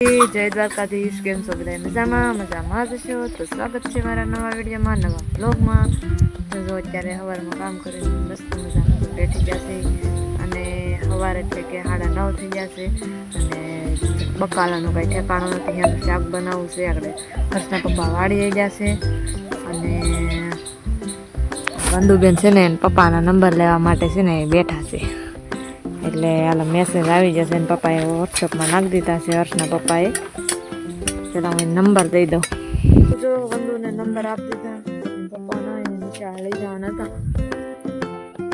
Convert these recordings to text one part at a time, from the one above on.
જય દ્વારકાધીશ, કેમ છો બધા? મજામાં? મજામાં જ છો? તો સ્વાગત છે મારા નવા વિડીયોમાં, નવા બ્લોગમાં તો જો અત્યારે સવારમાં કામ કરીને મસ્ત મજામાં બેઠી ગયા છે. અને સવારે એટલે કે સાડા નવ થઈ ગયા છે. અને બકાલાનું કાંઈ ઠેકાણું નથી એમ શાક બનાવવું છે. આગળ હર્ષના પપ્પા વાળી ગયા છે. અને બંધુબેન છે ને પપ્પાના નંબર લેવા માટે છે ને બેઠા છે. એટલે હાલો મેસેજ આવી જશે ને પપ્પાએ વોટ્સઅપમાં નાખી દીધા છે હર્ષના પપ્પાએ. પેલા હું નંબર દઈ દઉં. જો વંદુને નંબર આપી દીધા. પપ્પાના નીચે લઈ જવાના હતા.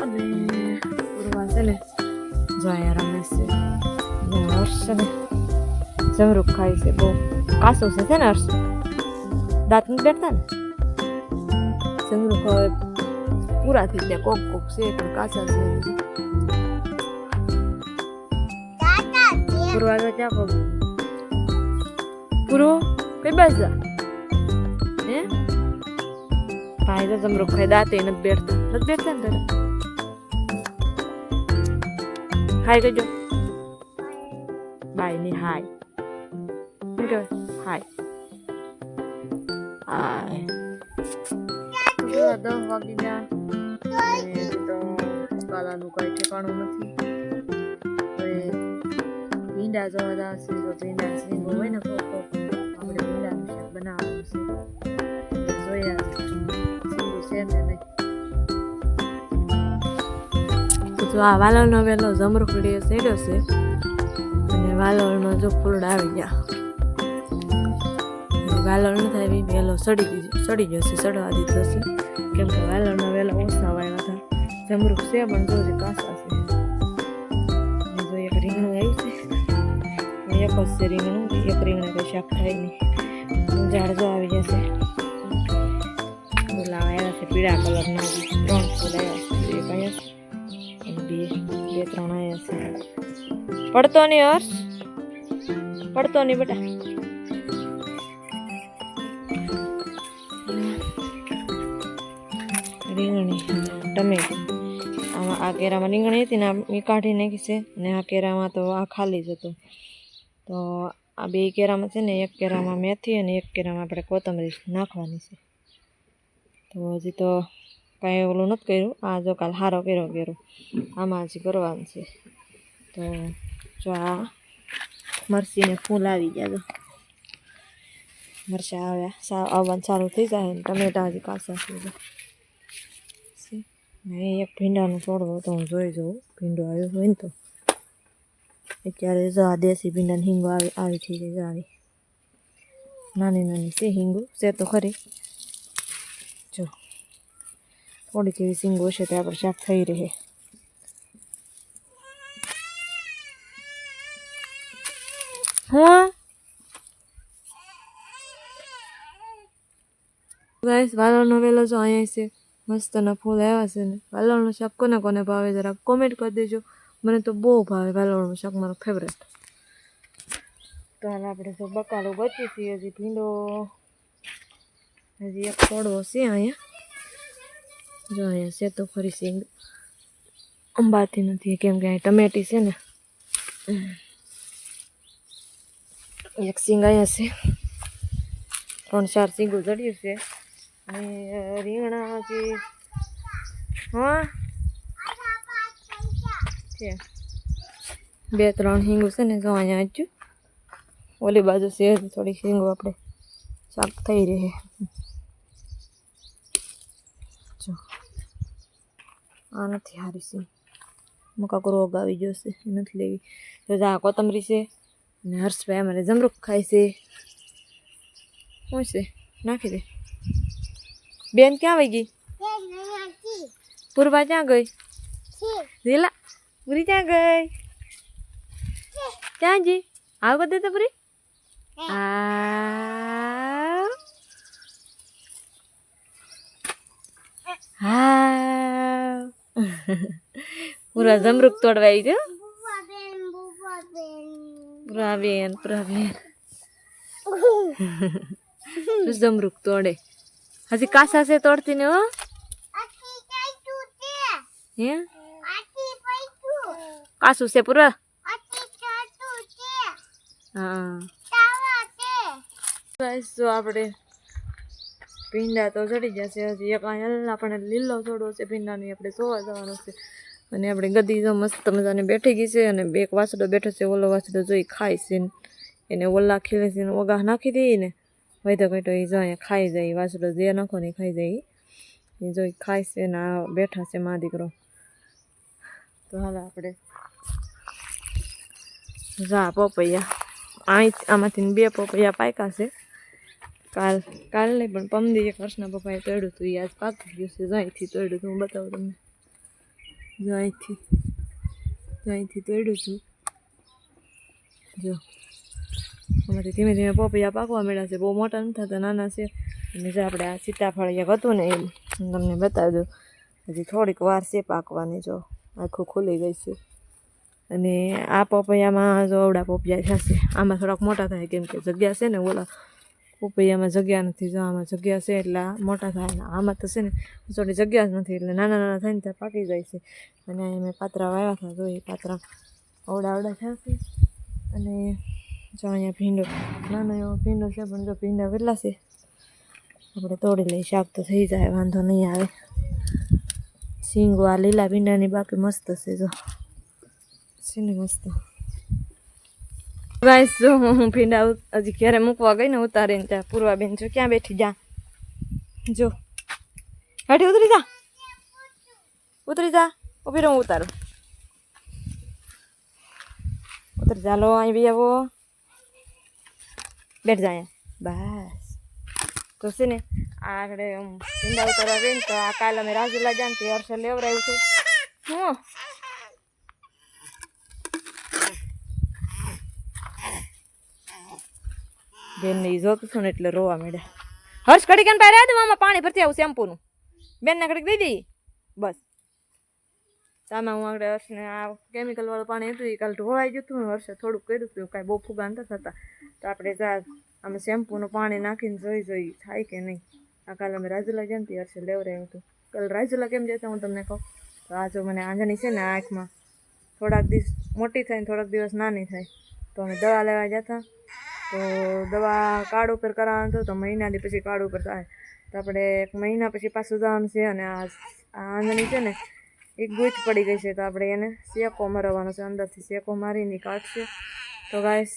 અને પૂરવા છે ને, જો અહીંયા રમેશ છે. હર્ષ છે ને જમરૂખ ખાય છે. બહુ કાસો છે ને હર્ષ? દાંત નથી બેઠતા ને? હવે પૂરા થઈ ગયા. કોક કોક છે, પણ કાસા છે. ક્યાં પગ પૂરો કઈ બાજુ હે ભાઈ તો જમરૂખ ખાઈ દાંતે નથી બેઠતા નથી બેઠતા ને તારે હાય કહેજો બાયની હાય શું કહેવાય હાય હાય દસ વાગી ગયા તો કાલાનું કઈ ઠેકાણું નથી ભીંડા જોવા જશે તો ભીંડા સિંગો હોય ને કોક કોક આપણે ભીંડાનું શાક બનાવવાનું છે એટલે જોયા સિંગો છે ને નહીં તો જો આ વાલોળનો વેલો જમરૂખડીએ સેડ્યો છે અને વાલોળનો જો ફૂલડા આવી ગયા અને વાલોળ નથી આવી વેલો સડી ગઈ સડી જશે સડવા દીધો છે કેમ કે વાલોળનો વેલો ઓછા વાવ્યા હતા જમરૂખ છે પણ જો હજી કાસા એક રીંગણું એક રીંગણા શાક થાય નહીં ઝાડજો આવી જશે. ફૂલ આવ્યા છે પીળા કલરના ત્રણ ફૂલ આવ્યા છે. એક આવ્યા બે બે, ત્રણ આવ્યા છે. પડતો નહીં હર્ષ? પડતો નહીં બેટા. રીંગણી, ટમેટું. આમાં આ કેરામાં રીંગણી હતી ને મેં કાઢી નાખી છે ને આ કેરામાં તો આ ખાલી જ હતું. તો આ બે કેરામાં છે ને, એક કેરામાં મેથી અને એક કેરામાં આપણે કોથમરી નાખવાની છે. તો હજી તો કાંઈ ઓલું નથી કર્યું. આ જો કાલ હારો કર્યો કેરો. આમાં હજી કરવાનું છે. તો જો આ મરસીને ફૂલ આવી ગયા તો મરચા આવ્યા. સાવ આવવાનું સારું થઈ જાય ને ટમેટા હજી કાચા થઈ જાય એક ભીંડાનું છોડવો તો હું જોઈ જોઉં. ભીંડો આવ્યો હોય ને તો. અત્યારે જો આ દેશી ભીંડાની હિંગો આવી આવી થઈ ગઈ આવી. નાની નાની છે હિંગો. છે તો ખરી. જો. થોડીક એવી સિંગો હશે તો આપણે શાક થઈ રહે. હા? ગાઈસ વાલોળનો વેલો જો અહીંયા છે. મસ્તના ફૂલ આવ્યા છે ને. વાલણનો શાક કોને કોને ભાવે? જરા કોમેન્ટ કરી દેજો. મને તો બહુ ભાવે વાલોળનું શાક, મારો ફેવરેટ તો હાલ આપણે જો બકાલો બચી છીએ હજી ભીંડો. હજી એક છોડવો છે અહીંયા. જો અહીંયા છે તો ફરી સિંગ અંબાતી નથી, કેમ કે અહીં ટમેટી છે ને. એક સિંગ અહીંયા છે. ત્રણ, ચાર સિંગો ચડ્યું છે. અને રીંગણા હજી હા? છે. બે ત્રણ હિંગું છે ને જો અહીંયા હજુ ઓલી બાજુ છે થોડીક હિંગો આપણે શાક થઈ રહે. જો. આ નથી હારી છે મકાકો રોગ આવી ગયો છે એ નથી લેવી. તો આ કોથમરી છે અને હર્ષભાઈ અમારે જમરૂખ ખાય છે. શું છે? નાખી દે. બેન ક્યાં વહી ગઈ? પૂર્વા ક્યાં ગઈ? રીલા પૂરી ક્યાં ગઈ? ક્યાં જી? આવ બધે તો પૂરી. પૂરા જમરૂક તોડવા આવી ગયો? પૂરા બેન પૂરા બેન જમરૂખ તોડે? હજી કાસા છે તોડતી ને હો? હે? કાસું છે પૂરા હા ગાઈસ જો આપણે ભીંડા તો ચડી જશે હજી. એક આપણે લીલો થોડો છે ભીંડાની આપણે જોવા જવાનો છે. અને આપણે ગદી જો મસ્ત મજાની બેઠી ગઈ છે અને બે એક વાસડો બેઠો છે ઓલો વાસડો જોઈ ખાય છે એને ઓલા ખીલે છે ને ઓગા નાખી દઈએ ને. વૈધો કઈટો એ જો અહીંયા ખાઈ જાય વાસડો જે નાખો ને ખાઈ જાય એ જોઈ ખાય છે ને બેઠા છે મા દીકરો. તો હાલ આપણે જા પપૈયા. અહીં આમાંથી બે પપૈયા પાક્યા છે. કાલ કાલ નહીં, પણ પમદી એક વર્ષના પપ્પાએ તોડ્યું હતું એ આજ પાકી ગયું છે. અહીંથી તોડ્યું હતું હું બતાવું તમને. જો અહીંથી તોડ્યું છું જો આમાંથી ધીમે ધીમે પપૈયા પાકવા મળ્યા છે. બહુ મોટા નથી થતા, નાના છે. અને જે આપણે આ સીતાફળ એક હતું ને એ તમને બતાવી દઉં. હજી થોડીક વાર છે પાકવાની, જો. આખું ખુલી ગઈ છે અને આ પપૈયામાં જો અવડા પપૈયા થશે આમાં થોડાક મોટા થાય, કેમ કે જગ્યા છે ને ઓલા પપૈયામાં જગ્યા નથી. જો આમાં જગ્યા છે એટલે મોટા થાય ને આમાં તો છે ને થોડી જગ્યા જ નથી, એટલે નાના નાના થઈને ત્યાં પાકી જાય છે. અને મેં પાત્રા વાવ્યા હતા, જો એ પાત્રા અવડા અવડા થશે. અને જો અહીંયા ભીંડો, નાનો એવો ભીંડો છે, પણ જો ભીંડા કેટલા છે, આપણે તોડી લઈ શાક તો થઈ જાય, વાંધો નહીં આવે. શીંગો આ લીલા ભીંડાની બાકી મસ્ત છે જો છે ને મસ્ત ગાઈસ જો હું ભીંડા હજી ઘરે મૂકવા ગઈ ને ઉતારીને ત્યાં પૂર્વાબેન જો ક્યાં બેઠી જા. જો. હેઠી ઉતરી જા. ઉતરી જા. ઊભી હું ઉતારું. ઉતરી જા લો અહીં બી આવો બેઠ જા બસ. તો છે ને આગળ આમ ભીંડા ઉતારવા ગઈ તો આ કાલ અમે રાજુલા જાન તે હર્ષ લેવડાવ્યું હતું હું. બેનને એ જોતું છું ને એટલે રોવા માંડ્યા. હર્ષ ઘડી કેમ પહેર્યા હતા મામા, પાણી ભરતી આવું શેમ્પૂનું. બેનને ઘડીક દઈ દઈ. બસ. તામાં હું આગળ હર્ષને આ કેમિકલ વાળું પાણી હતું એ કાલ ધોવાઈ ગયું હતું હર્ષે થોડુંક કર્યું હતું કાંઈ બહુ ફુગા નતા થતા. તો આપણે જા, અમે શેમ્પૂનું પાણી નાખીને જોઈ જોઈ, થાય કે નહીં? આ કાલ અમે રાજુલા ગયા ને તે હર્ષે લેવરાયું હતું. કાલે રાજુલા કેમ જતા હું તમને કહું? તો આ જો મને આંજણી છે ને આંખમાં થોડાક દિવસ મોટી થાય ને થોડાક દિવસ નાની થાય. તો અમે દવા લેવા જતા. તો દવા કાર્ડ ઉપર કરાવવાનું હતું, તો મહિનાથી પછી કાર્ડ ઉપર થાય. તો આપણે એક મહિના પછી પાછું જવાનું છે અને આ આંજણી છે ને એક ગૂંચ પડી ગઈ છે. તો આપણે એને શેકો મરવાનો છે. અંદરથી શેકો મારીને કાઢશે. તો ગાઈસ,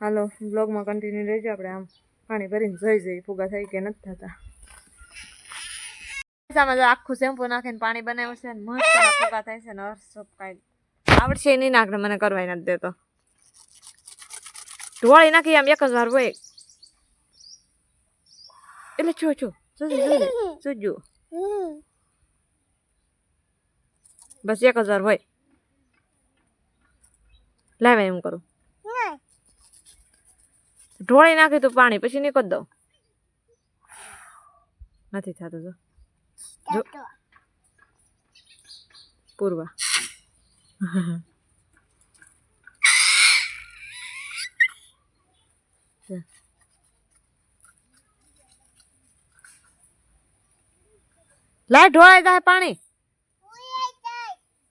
હાલો, બ્લોગમાં કન્ટિન્યુ રહેજો. આપણે આમ પાણી ભરીને જોઈ જઈએ ફુગા થાય કે નથી થતા. આખું શેમ્પુ નાખીને પાણી બનાવ્યું છે મસ્ત એના થાય છે ને હર્ષ આવડશે નહીં નાખને, મને કરવાય નથી દેતો. ઢોળી નાખી આમ એક જ વાર હોય. એટલે છો છો જોજો બસ એક જ વાર હોય. લાવે એમ કરું. ઢોળી નાખી તું પાણી, પછી નીકળ દઉં. નથી થતું જો. પૂર્વા. લાય ઢોળાઈ જાય પાણી.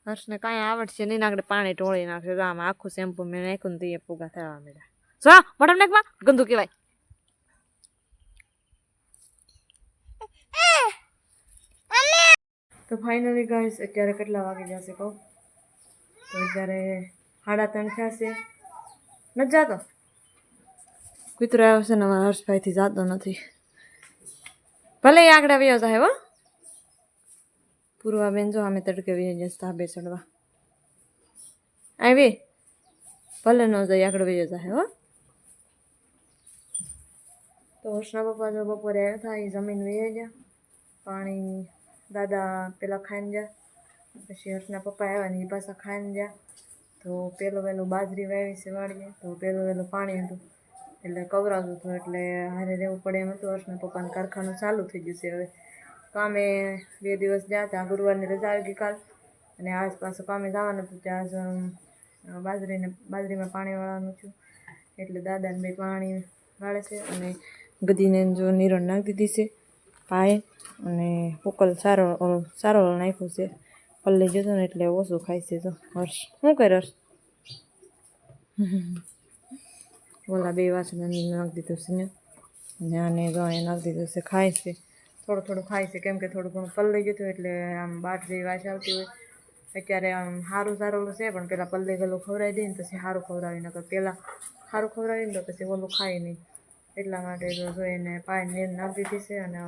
હર્ષને કાંઈ આવડશે નહીં નાખડે પાણી ઢોળી નાખશે આમાં આખું શેમ્પુ મેં નાખ્યું ને તો એ પૂગા થવા મળ્યા સો મોટા નાખવા ગંદુ કહેવાય. તો ફાઇનલી ગાઈસ અત્યારે કેટલા વાગી જશે કહું? તો અત્યારે સાડા ત્રણ થશે નથી જાતો? કૂતરો આવ્યો છે ને અમારા હર્ષભાઈથી જાતો નથી. ભલે એ આગળ આવ્યો સાહેબ હો પૂર્વા બેન, જો અમે તડકે વી જશે બેસડવા ચડવા. આવી. ભલે ન જાય, આગળ વહી જાય હો તો હર્ષના પપ્પા જો બપોરે આવ્યા હતા એ જમીન વહી ગયા. પાણી દાદા પેલા ખાઈને ગયા પછી હર્ષના પપ્પા આવ્યા ને એ પાછા ખાઈને ગયા તો પેલો વહેલું બાજરી વાવી છે વાળીએ તો પેલું વહેલું પાણી હતું. એટલે કવરાવતું હતું, એટલે હારે રહેવું પડે એમ હતું. હર્ષના પપ્પાનું કારખાનું ચાલુ થઈ ગયું છે હવે. કામે બે દિવસ ગયા હતા, ગુરુવારની રજા આવી ગઈ કાલ. અને આજ કામે જવાનું હતું, ત્યાં આજ બાજરીને, બાજરીમાં પાણી વાળવાનું છું એટલે દાદાને બે પાણી વાળે છે અને ગદીને જો નીરણ નાખી દીધી છે પાએ અને પોકલ સારો સારો નાખ્યો છે. પલ્લી જતો ને એટલે ઓછું ખાય છે તો. હર્ષ, શું કરે હર્ષ? ઓલા બે વાસણ નાખી દીધું છે ને. અને આને એ નાખી દીધું છે, ખાય છે. થોડું થોડું ખાય છે, કેમ કે થોડું ઘણું પલ્લી જતું એટલે આમ બાટ જેવી વાસ આવતી હોય. અત્યારે આમ સારું સારું છે, પણ પહેલાં પલ્લી ગલું ખવડાવી દઈએ ને પછી સારું ખવડાવી, નકર પહેલાં સારું ખવડાવીને તો પછી ઓલું ખાય નહીં. એટલા માટે તો જો એને પાણી નીર નાખી દીધી છે અને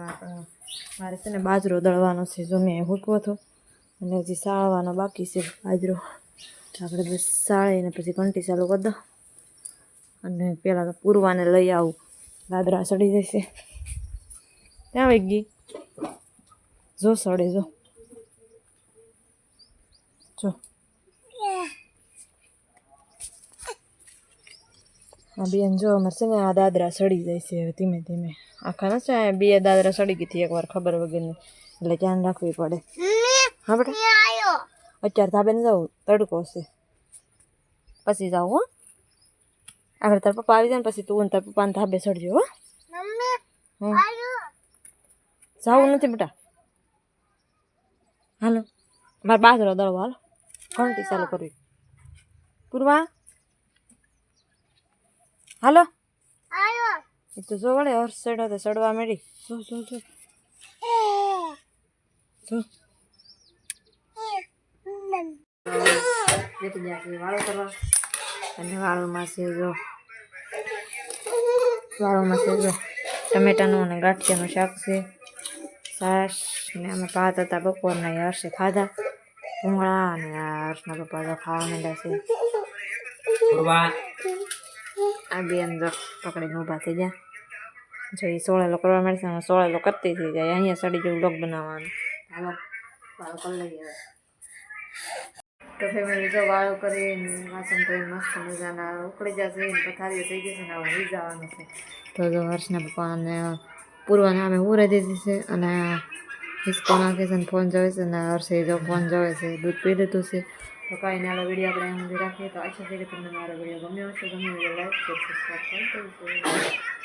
મારે છે ને બાજરો દળવાનો છે, જો મેં હૂકવો હતો. અને હજી સાળવાનો બાકી છે બાજરો. આપણે બસ સાળીને પછી ઘંટી ચાલુ કરી દો. અને પહેલાં તો પૂરવાને લઈ આવું. દાદરા સડી જશે. ત્યાં વહી ગઈ? જો સડે, જો. જો આ બેન જો અમારે છે ને આ દાદરા સડી જાય છે હવે ધીમે ધીમે. આખા ના છે બે દાદરા સડી ગઈ હતી એકવાર ખબર વગરની. એટલે ધ્યાન રાખવી પડે. હા બેટા. અત્યારે ધાબે ને જાઉં તડકો છે પછી જાઉં હો. આગળ તાર પપ્પા આવી જાય ને પછી તું તાર પપ્પાને ધાબે ચડજો હો. જવું જાવું નથી બેટા. હાલો. મારે બાજરો દળવો હાલો. ઘંટી ચાલુ કરવી. પૂર્વા. હાલો. એ તો જો વળે હર્ષ ચડ્યો તો ચડવા મળી જો જો જો. જો. બેટી ગયા વાળો કરવા. અને વાળોમાં છે જો. વાળોમાં છે જો. ટમેટાનું અને ગાંઠિયાનું શાક છે. છાશ ને અમે ભાત હતા બપોરના એ હર્ષે ખાધા. ભૂંગળા અને આ હર્ષના પપ્પા તો ખાવા માંડ્યા છે. આ બેન જો પકડીને ઊભા થઈ ગયા જો. એ સોળેલો કરવા મળશે હું સોળેલો કરતી થઈ જાય. અહીંયા સડી જેવું લોક બનાવવાનું. હાલો વાળો કરી લઈએ તો ફેમિલી જો વાળો કરીને વાસણ ધોઈને મસ્ત મજાના ઉકળી જશે ને પથારીઓ થઈ જશે ને હવે જવાનું છે. તો જો હર્ષના પપ્પાને પૂર્વાને અમે ઉરે દીધી છે અને હિસકો નાખે છે ને ફોન જોવે છે ને હર્ષે જો ફોન જોવે છે દૂધ પી લીધું છે. તો કાંઈ નાનો વીડિયો આપણે સુધી રાખીએ. તો આશા છે કે તમને મારો વીડિયો ગમ્યો હશે. ગમ્યો લાઈક સબસ્ક્રાઈબ કરી